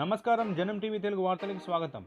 నమస్కారం. జనం టీవీ తెలుగు వార్తలకు స్వాగతం.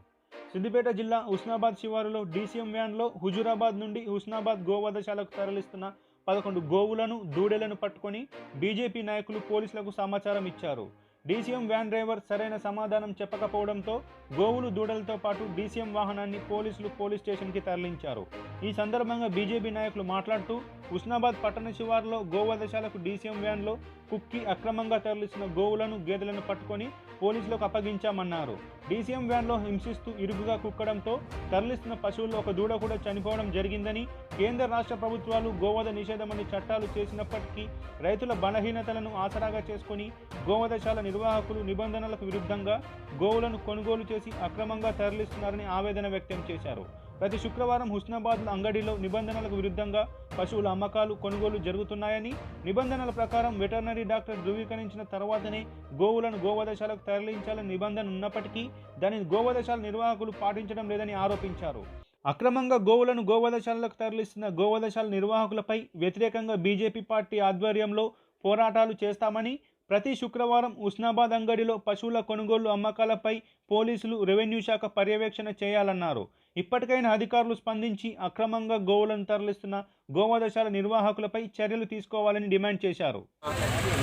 సిద్దిపేట జిల్లా హుస్నాబాద్ శివారులో డీసీఎం వ్యాన్లో హుజూరాబాద్ నుండి హుస్నాబాద్ గోవధశాలకు తరలిస్తున్న పదకొండు గోవులను దూడెలను పట్టుకొని బీజేపీ నాయకులు పోలీసులకు సమాచారం ఇచ్చారు. డీసీఎం వ్యాన్ డ్రైవర్ సరైన సమాధానం చెప్పకపోవడంతో గోవులు దూడలతో పాటు డీసీఎం వాహనాన్ని పోలీసులు పోలీస్ స్టేషన్కి తరలించారు. ఈ సందర్భంగా బీజేపీ నాయకులు మాట్లాడుతూ హుస్నాబాద్ పట్టణ శివారులో గోవధశాలకు డీసీఎం వ్యాన్లో కుక్కి అక్రమంగా తరలిస్తున్న గోవులను గేదెలను పట్టుకొని పోలీసులకు అప్పగించామన్నారు. డీసీఎం వ్యాన్లో హింసిస్తూ ఇరుకుగా కుక్కడంతో తరలిస్తున్న పశువుల్లో ఒక దూడ కూడా చనిపోవడం జరిగిందని కేంద్ర రాష్ట్ర ప్రభుత్వాలు గోవధ నిషేధమని చట్టాలు చేసినప్పటికీ రైతుల బలహీనతలను ఆసరాగా చేసుకుని గోవధశాల నిర్వాహకులు నిబంధనలకు విరుద్ధంగా గోవులను కొనుగోలు చేసి అక్రమంగా తరలిస్తున్నారని ఆవేదన వ్యక్తం చేశారు. ప్రతి శుక్రవారం హుస్నాబాద్ అంగడిలో నిబంధనలకు విరుద్ధంగా పశువుల అమ్మకాలు కొనుగోలు జరుగుతున్నాయని నిబంధనల ప్రకారం వెటర్నరీ డాక్టర్ ధృవీకరించిన తర్వాతనే గోవులను గోవదశాలకు తరలించాలని నిబంధన ఉన్నప్పటికీ దానిని గోవదశాల నిర్వాహకులు పాటించడం లేదని ఆరోపించారు. అక్రమంగా గోవులను గోవదశాలకు తరలిస్తున్న గోవదశాల నిర్వాహకులపై వ్యతిరేకంగా బీజేపీ పార్టీ ఆధ్వర్యంలో పోరాటాలు చేస్తామని ప్రతి శుక్రవారం ఉస్నాబాద్ అంగడిలో పశువుల కొనుగోలు అమ్మకాలపై పోలీసులు రెవెన్యూ శాఖ పర్యవేక్షణ చేయాలన్నారు. ఇప్పటికైనా అధికారులు స్పందించి అక్రమంగా గోవులను తరలిస్తున్న గోవదశాల నిర్వాహకులపై చర్యలు తీసుకోవాలని డిమాండ్ చేశారు.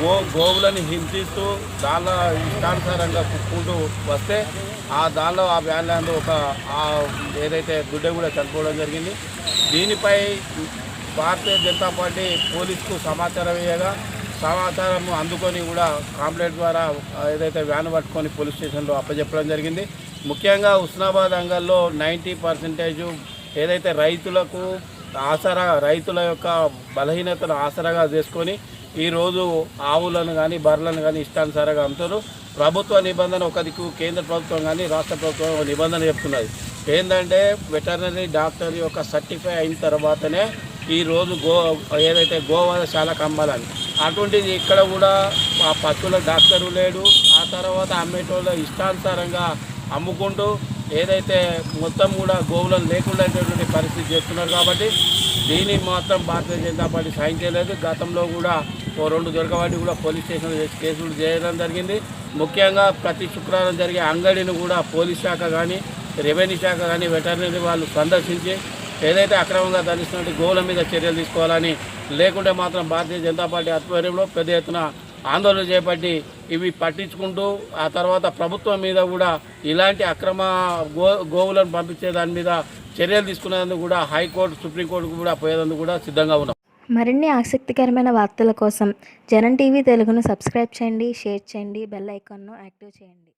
గో గోవులను హింసిస్తూ దానిలో ఇష్టానుసారంగా కుక్కుంటూ వస్తే ఆ దానిలో ఆ వ్యాన్లాండ్ ఒక ఏదైతే గుడ్డ కూడా చనిపోవడం జరిగింది. దీనిపై భారతీయ జనతా పార్టీ పోలీసుకు సమాచారం ఇవ్వగా సమాచారం అందుకొని కూడా కాంప్లైంట్ ద్వారా ఏదైతే వ్యాన్ పట్టుకొని పోలీస్ స్టేషన్లో అప్పచెప్పడం జరిగింది. ముఖ్యంగా ఉస్నాబాద్ అంగల్లో నైంటీ పర్సెంటేజ్ ఏదైతే రైతులకు ఆసరా రైతుల యొక్క బలహీనతను ఆసరాగా చేసుకొని ఈరోజు ఆవులను కానీ బర్రెలను కానీ ఇష్టానుసారంగా అమ్ముతారు. ప్రభుత్వ నిబంధన ఒక దిక్కు కేంద్ర ప్రభుత్వం కానీ రాష్ట్ర ప్రభుత్వం ఒక నిబంధన చెప్తున్నది. ఏంటంటే వెటర్నరీ డాక్టర్ యొక్క సర్టిఫై అయిన తర్వాతనే ఈరోజు గో ఏదైతే గోవధశాలకు అమ్మాలని. అటువంటిది ఇక్కడ కూడా ఆ పశువుల డాక్టరు లేడు. ఆ తర్వాత అమ్మేటోళ్ళ ఇష్టానుసారంగా అమ్ముకుంటూ ఏదైతే మొత్తం కూడా గోవులను లేకుండా పరిస్థితి చేస్తున్నారు కాబట్టి దీన్ని మాత్రం భారతీయ జనతా పార్టీ సాయం చేయలేదు. గతంలో కూడా ఓ రెండు దొరకవాటి కూడా పోలీస్ స్టేషన్ కేసులు చేయడం జరిగింది. ముఖ్యంగా ప్రతి శుక్రవారం జరిగే అంగడిని కూడా పోలీస్ శాఖ కానీ రెవెన్యూ శాఖ కానీ వెటర్నరీ వాళ్ళు సందర్శించి ఏదైతే అక్రమంగా ధరిస్తున్నట్టు గోవుల మీద చర్యలు తీసుకోవాలని లేకుంటే మాత్రం భారతీయ జనతా పార్టీ ఆధ్వర్యంలో పెద్ద ఎత్తున ఆందోళన చేపట్టి ఇవి పట్టించుకుంటూ ఆ తర్వాత ప్రభుత్వం మీద కూడా ఇలాంటి అక్రమ గో గోవులను పంపించే దాని మీద చర్యలు తీసుకునేందుకు కూడా హైకోర్టు సుప్రీంకోర్టుకు కూడా పోయేందుకు కూడా సిద్ధంగా ఉన్నాం. మరిన్ని ఆసక్తికరమైన వార్తల కోసం జనం టీవీ తెలుగును సబ్స్క్రైబ్ చేయండి షేర్ చేయండి బెల్ ఐకాన్ను యాక్టివ్ చేయండి.